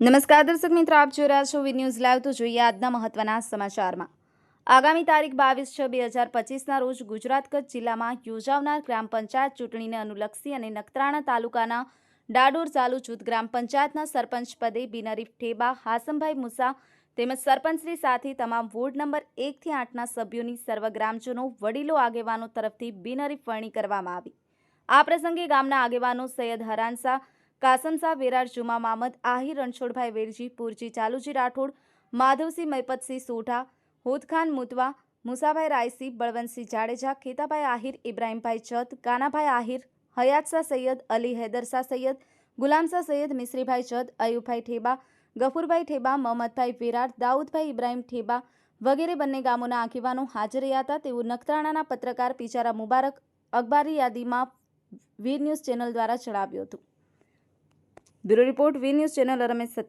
નમસ્કાર દર્શક મિત્રો, આપ જોઈ રહ્યા છો વી ન્યૂઝ લાઈવ. તો જોઈએ આજના મહત્વના સમાચારમાં. આગામી તારીખ બાવીસ છ બે હજાર પચીસના રોજ ગુજરાત કચ્છ જિલ્લામાં યોજાવનાર ગ્રામ પંચાયત ચૂંટણીને અનુલક્ષી અને નખત્રાણા તાલુકાના ડાડોર ચાલુ જૂથ ગ્રામ પંચાયતના સરપંચ પદે બિનરીફ ઠેબા, હાસમભાઈ મુસા તેમજ સરપંચશ્રી સાથે તમામ વોર્ડ નંબર એકથી આઠના સભ્યોની સર્વ ગ્રામજનો, વડીલો, આગેવાનો તરફથી બિનરીફ વરણી કરવામાં આવી. આ પ્રસંગે ગામના આગેવાનો સૈયદ હરાનસા કાસમસા વેરાર જુમા મામદ આહિર રણછોડભાઈ વેરજી, પુરજી ચાલુજી રાઠોડ, માધવસિંહ મૈપતસિંહ સોઢા, હોદખાન મુતવા, મુસાભાઈ રાયસી બળવંતસિંહ જાડેજા, ખેતાભાઈ આહિર, ઇબ્રાહીમભાઈ જત, કાનાભાઈ આહિર હયાતસા સૈયદ, અલી હૈદરસા સૈયદ ગુલામસા સૈયદ મિશ્રીભાઈ ચદ અયુબભાઈ ઠેબા, ગફુરભાઈ ઠેબા, મહમદભાઈ વિરાર દાઉદભાઈ ઇબ્રાહીમ ઠેબા વગેરે બંને ગામોના આગેવાનો હાજર રહ્યા હતા. તેવું નખત્રાણાના પત્રકાર પિચારા મુબારક અખબારી યાદીમાં વીર ન્યૂઝ ચેનલ દ્વારા જણાવ્યું હતું. Bureau report V news channel Ramesh Satya